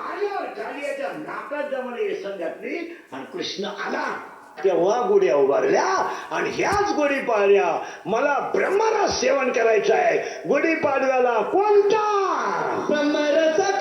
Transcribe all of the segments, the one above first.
मारल्यावर कालियाच्या नाकात जमाने येसन घातली आणि कृष्ण आला. तेव्हा गुढ्या उभारल्या आणि ह्याच गुढी पाडल्या. मला ब्रह्मरस सेवन करायचं आहे गुढी पाडव्याला कोणता? ब्रह्मरस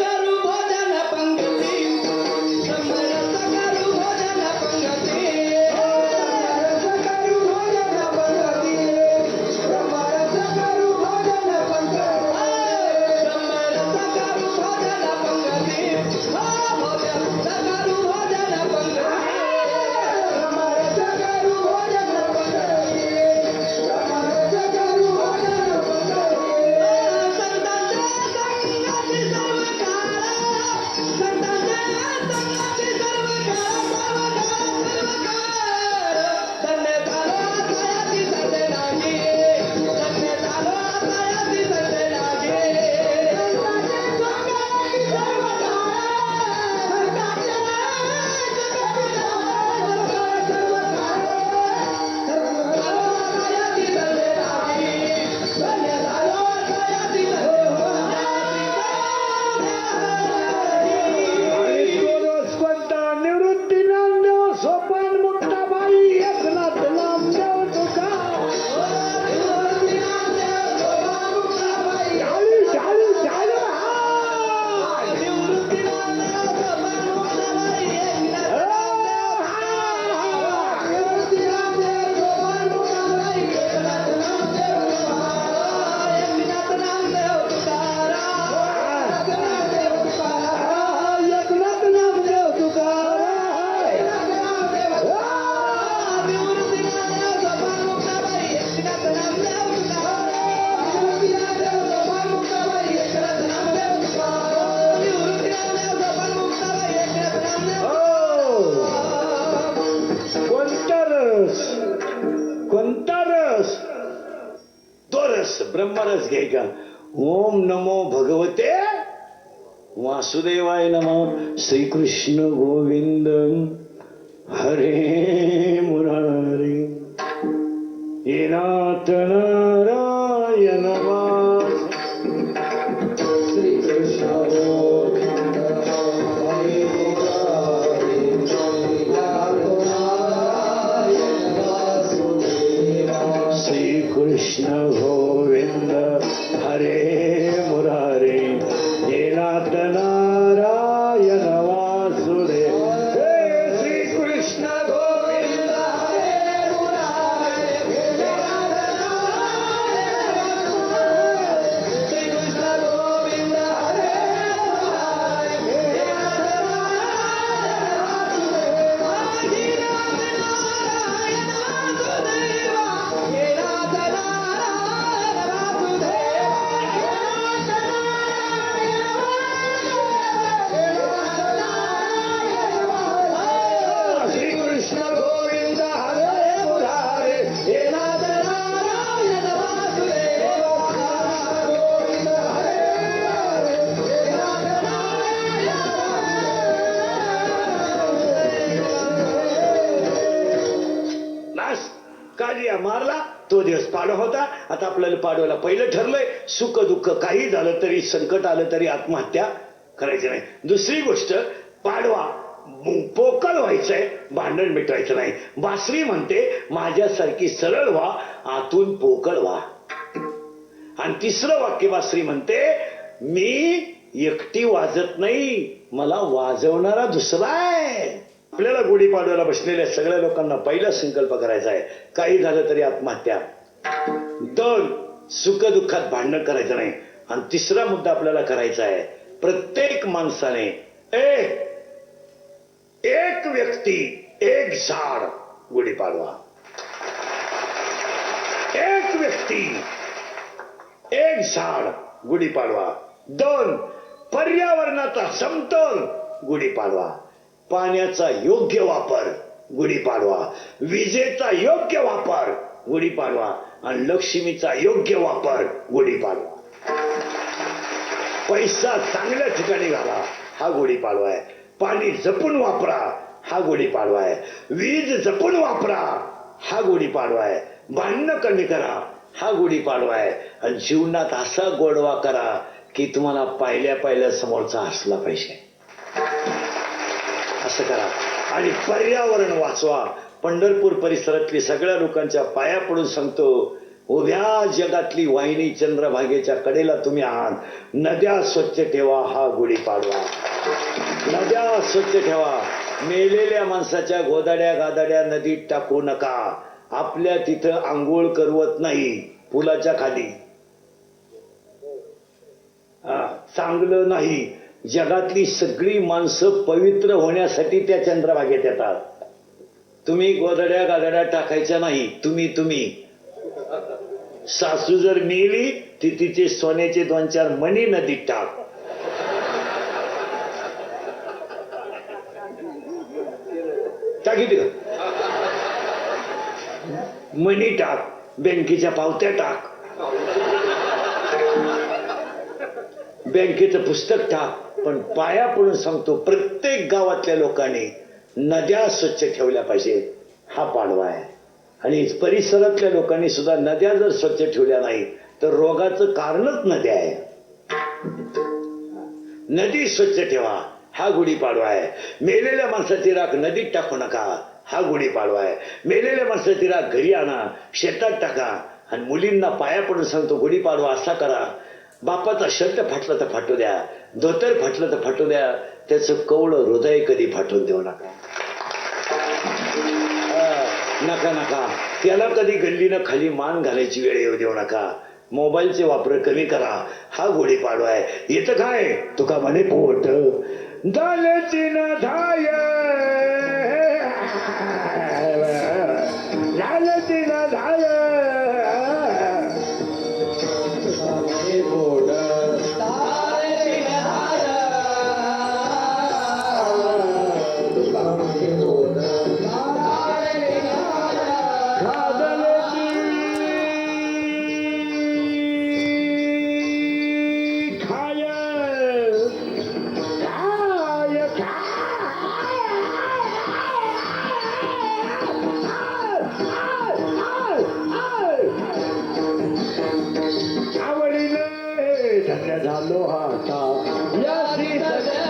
रस. कोणता रस? तो रस. ब्रह्मरस घ्यायचा ओम नमो भगवते वासुदेवाय नमो. श्रीकृष्ण गोविंद. हरे श्रीकृष्ण तो दिवस पाडवा होता. आता आपल्याला पाडव्याला पहिलं ठरलंय सुख दुःख काही झालं तरी संकट आलं तरी आत्महत्या करायची नाही. दुसरी गोष्ट पाडवा पोकळ व्हायचंय भांडण मिटवायचं नाही. बासरी म्हणते माझ्यासारखी सरळ व्हा आतून पोकळ व्हा. आणि तिसरं वाक्य बासरी म्हणते मी एकटी वाजत नाही मला वाजवणारा दुसरा आहे. आपल्याला गुढीपाडव्याला बसलेल्या सगळ्या लोकांना पहिला संकल्प करायचा आहे काही झालं तरी आत्महत्या. दोन सुख दुःखात भांडण करायचं नाही. आणि तिसरा मुद्दा आपल्याला करायचा आहे प्रत्येक माणसाने ए एक व्यक्ती एक झाड गुढीपाडवा. एक व्यक्ती एक झाड गुढीपाडवा. दोन पर्यावरणाचा समतोल गुढीपाडवा. पाण्याचा योग्य वापर गुढीपाडवा विजेचा योग्य वापर गुढीपाडवा आणि लक्ष्मीचा योग्य वापर गुढीपाडवा पैसा चांगल्या ठिकाणी घाला हा गुढीपाडवा आहे. पाणी जपून वापरा हा गुढीपाडवा आहे. वीज जपून वापरा हा गुढीपाडवा आहे. भांडणं कमी करा हा गुढीपाडवा आहे. आणि जीवनात असा गोडवा करा की तुम्हाला पाहिल्या पाहिल्या समोरचा हसला पाहिजे. असं करा. आणि पर्यावरण वाचवा. पंढरपूर परिसरातली सगळ्या लोकांच्या पाया पडून सांगतो उभ्या जगातली वाहिनी चंद्रभागेच्या कडेला तुम्ही आहात. नद्या स्वच्छ ठेवा हा गुढीपाडवा नद्या स्वच्छ ठेवा. मेलेल्या माणसाच्या गोदाड्या गादाड्या नदीत टाकू नका. आपल्या तिथं आंघोळ करवत नाही पुलाच्या खाली. हा, चांगलं नाही. जगातली सगळी माणसं पवित्र होण्यासाठी त्या चंद्रभागेत येतात. तुम्ही गोदड्या गादड्या टाकायच्या नाही. तुम्ही तुम्ही. सासू जर मिळली ती तिचे सोन्याचे दोन चार मणी नदीत टाक. टाकी मणी टाक. बँकेच्या पावत्या टाक. बँकेचं पुस्तक टाक. पण पाया पडून सांगतो प्रत्येक गावातल्या लोकांनी नद्या स्वच्छ ठेवल्या पाहिजेत हा पाडवा आहे. आणि परिसरातल्या लोकांनी सुद्धा नद्या जर स्वच्छ ठेवल्या नाही तर रोगाचं कारणच नद्या आहे. नदी स्वच्छ ठेवा हा गुढीपाडवा आहे. मेलेल्या माणसाची राख नदीत टाकू नका हा गुढीपाडवा आहे. मेलेल्या माणसाची राख घरी आणा शेतात टाका. आणि मुलींना पाया पडून सांगतो गुढीपाडवा असा करा. बापाचा शर्ट फाटला तर फाटू द्या धोतर फाटलं तर फाटू द्या त्याचं कवळं हृदय कधी फाटून देऊ नका. नका नका. त्याला कधी गल्लीनं खाली मान घालायची वेळ येऊ देऊ नका. मोबाईलचे वापर कमी करा. हा गुढीपाडवा आहे. येतं काय? तुका म्हणे पोट. झाल्याची ना धाय. झाल्याची ना धाय. झालो हा आता